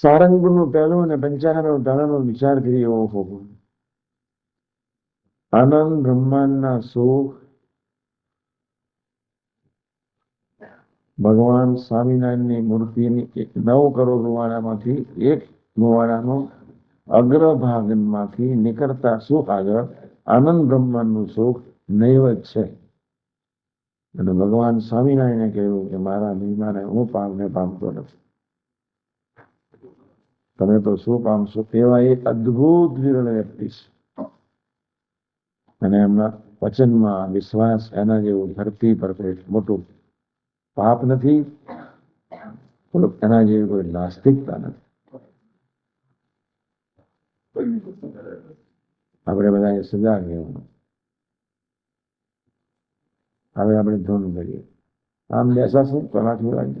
સારંગપુરનું પહેલું અને પંચાણું ધારાનો વિચાર કરી એવો હોવો આનંદ બ્રહ્માંડના સુખ ભગવાન સ્વામિનારાયણની મૂર્તિની એક નવ કરોડ ગુવાડામાંથી એક ગુવાડાનો અગ્રભાગમાંથી નીકળતા સુખ આગળ આનંદ બ્રહ્માંડનું સુખ નૈવત છે અને ભગવાન સ્વામિનારાયણે કહ્યું કે મારા મહિમાને હું પામને પામતો નથી તમે તો શું પામશો તેવા એ અદ્ભુત વિરળ વ્યક્તિ છે અને એમના વચનમાં વિશ્વાસ એના જેવું ધરતી પર કોઈ મોટું પાપ નથી એના જેવી કોઈ નાસ્તિકતા નથી આપણે બધાએ સજાગ રહેવાનું હવે આપણે ધૂન કરીએ આમ બેસાશું કલાક લાગે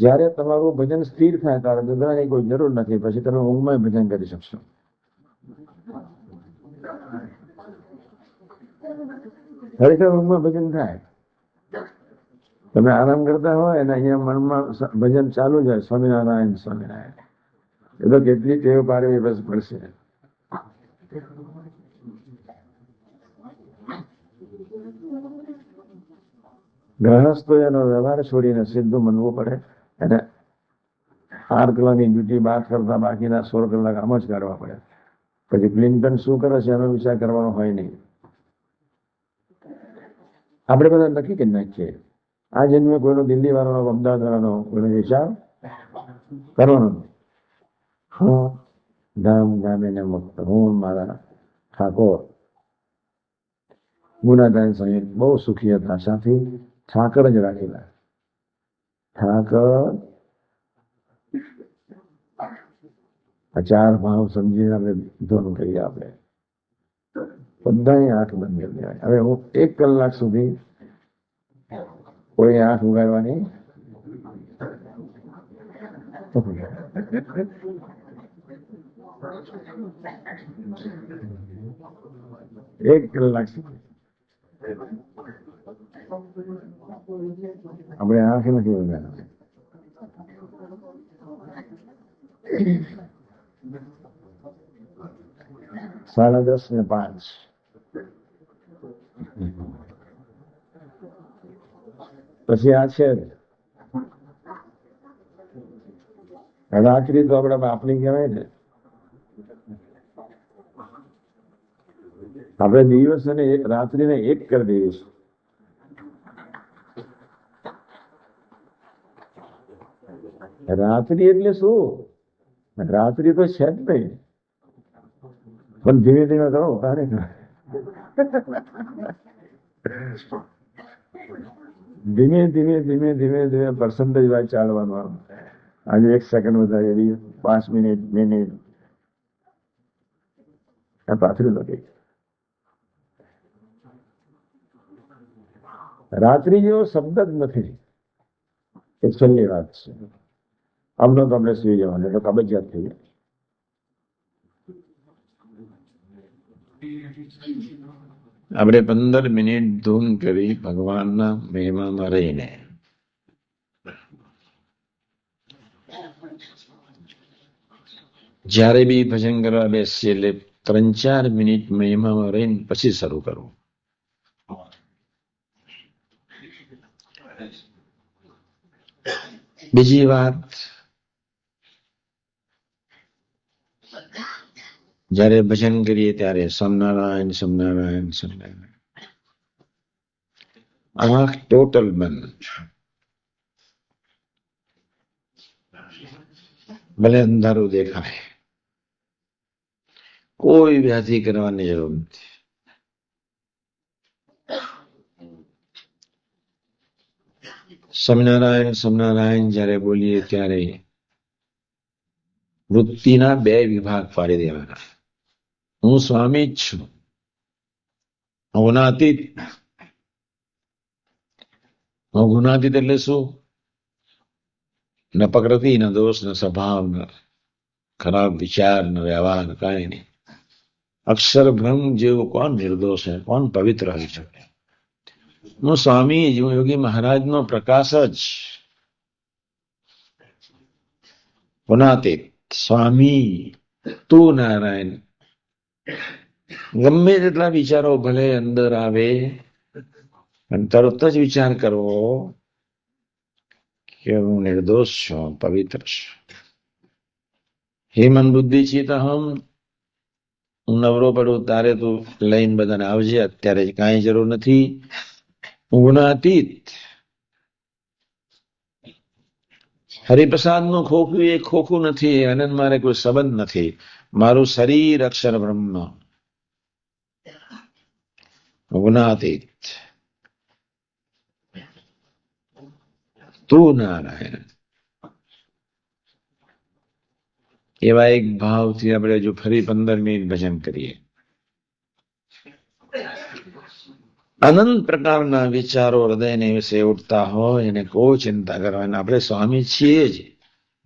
જ્યારે તમારું ભજન સ્થિર થાય ત્યારે દુધાની કોઈ જરૂર નથી પછી તમે ઊંઘમાં ભજન કરી શકશો ખરેખર ઊંઘમાં ભજન થાય તમે આરામ કરતા હોય અને અહીંયા મનમાં ભજન ચાલુ જાય સ્વામિનારાયણ સ્વામિનારાયણ એ તો કેટલી ટેવ પાડવી બસ પડશે ગ્રહસ્થો એનો વ્યવહાર છોડીને સીધું મનવું પડે એટલે આઠ કલાકની ડ્યુટી બાર કરતા બાકીના સોળ કલાક આમ જ કરવા પડે પછી ક્લિન્ટન શું કરે છે એનો વિચાર કરવાનો હોય નહીં આપણે બધા નક્કી કરી નાખીએ આ જન્મે કોઈનો દિલ્હી વાળાનો અમદાવાદ વાળાનો કોઈનો વિચાર કરવાનો નહીં ગામ ગામે ગામીને મુક્ત હું મારા ઠાકોર ગુનાદાન સહિત બહુ સુખી હતા સાથે ઠાકર જ રાખેલા ठाकुर अचार भाव समझी अरे दोनों कही आपने बदा आंख बंद कर दिया अरे वो एक कलाक सुधी कोई आंख उगाड़वा एक कलाक सुधी આપણે આંખ નથી ઉગાડવા સાડા દસ ને પાંચ પછી આ છે રાત્રિ તો આપણા બાપની કહેવાય ને આપણે દિવસ અને રાત્રિને એક કરી દઈશું રાત્રિ એટલે શું રાત્રિ તો છે જ નહીં પણ ધીમે ધીમે કરો અરે ધીમે ધીમે ધીમે ધીમે ધીમે પર્સન્ટેજ વાઇઝ ચાલવાનું આમ આજે એક સેકન્ડ વધારે એવી પાંચ મિનિટ મિનિટ પાથરી લગે રાત્રિ જેવો શબ્દ જ નથી એ છેલ્લી વાત છે अब ना तो हमने सीज वाले तो कब जाते हैं अबरे पंद्रह मिनट धून करी भगवान ना महिमा मरे ही ने जारे भी भजन करा ले सेले त्रन चार मिनट महिमा मरे इन पची शुरू करूं बीजी बात જ્યારે ભજન કરીએ ત્યારે સ્વામિનારાયણ સ્વામિનારાયણ સ્વામિનારાયણ આંખ ટોટલ બંધ ભલે અંધારું દેખાય કોઈ વ્યાધિ કરવાની જરૂર નથી સ્વામિનારાયણ સ્વામિનારાયણ જયારે બોલીએ ત્યારે વૃત્તિના બે વિભાગ પાડી દેવાના હું સ્વામી જ છું ગુનાતીત હું ગુનાતીત એટલે શું ન પ્રકૃતિ ન દોષ ન સ્વભાવ ન ખરાબ વિચાર ન વ્યવહાર કાંઈ નહીં અક્ષર ભ્રમ જેવું કોણ નિર્દોષ હે કોણ પવિત્ર હોય છે હું સ્વામી જ હું યોગી મહારાજનો પ્રકાશ જ ગુનાતીત સ્વામી તું નારાયણ ગમ મે જેટલા વિચારો ભલે અંદર આવે અંતર ઉત્ત જ વિચાર કરો કે હું નિર્દોષો પવિત્ર છે હે મન બુદ્ધિ ચીતાહમ નવરો પરોતારે તો લાઈન બધને આવજે અત્યારે જ કઈ જરૂર નથી ગુનાतीत હરિ પ્રસાદ નો ખોખ્યુ એ ખોખુ નથી અનંત મારે કોઈ સંબંધ નથી મારું શરીર અક્ષર બ્રહ્મ ગુણાતીત તું નારાયણ એવા એક ભાવથી આપણે હજુ ફરી પંદર મિનિટ ભજન કરીએ અનંત પ્રકારના વિચારો હૃદયને વિશે ઉઠતા હોય એને કોઈ ચિંતા કરવાની આપણે સ્વામી છીએ જ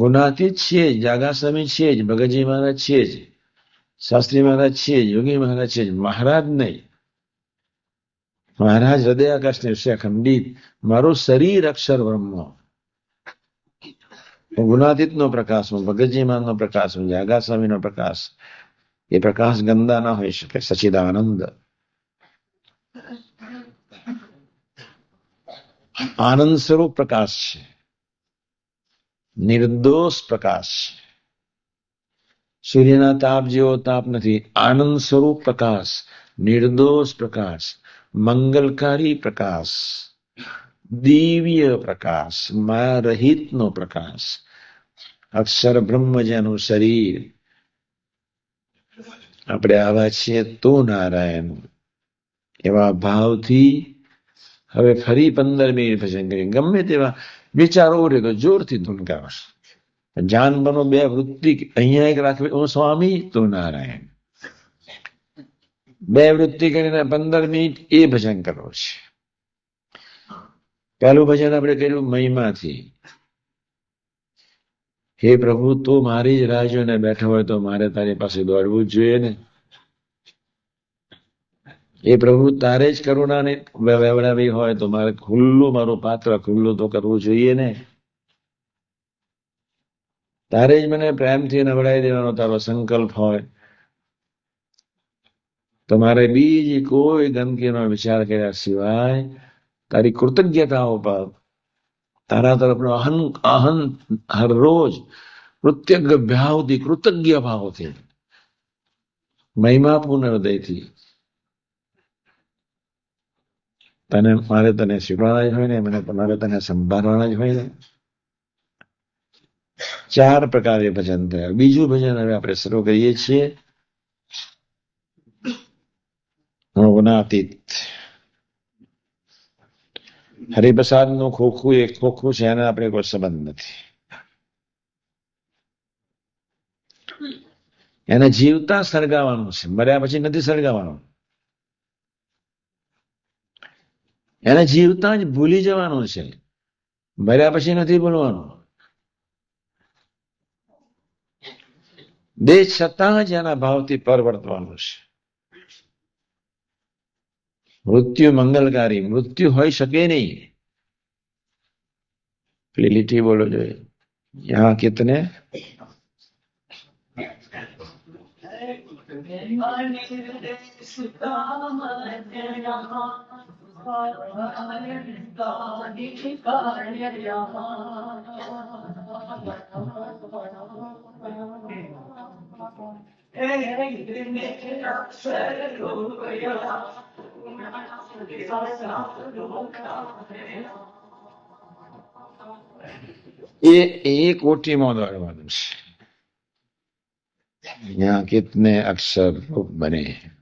गुणातीत છીએ जागा સ્વામી છીએ જ ભગતજી મહારાજ છીએ જ શાસ્ત્રી મહારાજ છીએ યોગી મહારાજ છીએ મહારાજ નહીં મહારાજ હૃદય આકાશની વિશે ખંડિત મારું શરીર અક્ષર બ્રહ્મ હું ગુણાતીત નો પ્રકાશ હું ભગતજી માન નો પ્રકાશ હું જાગા સ્વામી નો પ્રકાશ એ પ્રકાશ ગંદા ના હોઈ શકે સચિદાનંદ આનંદ સ્વરૂપ પ્રકાશ છે निर्दोष प्रकाश सूर्य ना ताप जीव ताप तो नहीं आनंद स्वरूप प्रकाश निर्दोष प्रकाश मंगलकारी प्रकाश दिव्य प्रकाश माया रहित नो प्रकाश अक्षर ब्रह्म जनु शरीर अपने आवाज़ तो नारायण એવા ભાવથી હવે ફરી પંદર મિનિટ પછી ગમે તેવા વિચારો રહ્યો જોરથી ધૂન ગાવા જાન બનો બે વૃત્તિ અહીંયા એક રાખવી ઓ સ્વામી તો નારાયણ બે વૃત્તિ કરીને પંદર મિનિટ એ ભજન કરવો છે પહેલું ભજન આપણે કર્યું મહિમાથી હે પ્રભુ તું મારી જ રાહ જોઈને બેઠો હોય તો મારે તારી પાસે દોડવું જ જોઈએ ને એ પ્રભુ તારે જ કરુણાને વહેવડાવી હોય તો મારે ખુલ્લું મારું પાત્ર ખુલ્લું તો કરવું જોઈએ ને તારે જ મને પ્રેમથી નવડાવી દેવાનો તારો સંકલ્પ હોય તમારે બીજી કોઈ ગંદકીનો વિચાર કર્યા સિવાય તારી કૃતજ્ઞતાઓ પર તારા તરફનો અહન અહન હરરોજ કૃતજ્ઞ ભાવથી કૃતજ્ઞ ભાવથી મહિમાપૂર્ણ હૃદયથી તને મારે તને શીખવાડવા જ હોય ને મને તમારે તને સંભાળવાના જ હોય ને ચાર પ્રકારે ભજન થયા બીજું ભજન હવે આપણે શરૂ કરીએ છીએ હરિપ્રસાદ નું ખોખું એક ખોખું છે એને આપણે કોઈ સંબંધ નથી એને જીવતા સળગાવાનું છે મર્યા પછી નથી સળગાવાનું न एनर्जी उदाज भूली जाणो छे मरा પછી નથી બોલવાનો દે સતાના ભાવ થી પરવતવાનો છે मृत्यु मंगलकारी मृत्यु થઈ શકે નહીં ક્લિલિટી બોલો જોઈએ यहां कितने है कितने ये एक कोटि मौदार मनुष्य यहाँ कितने अक्सर बने हैं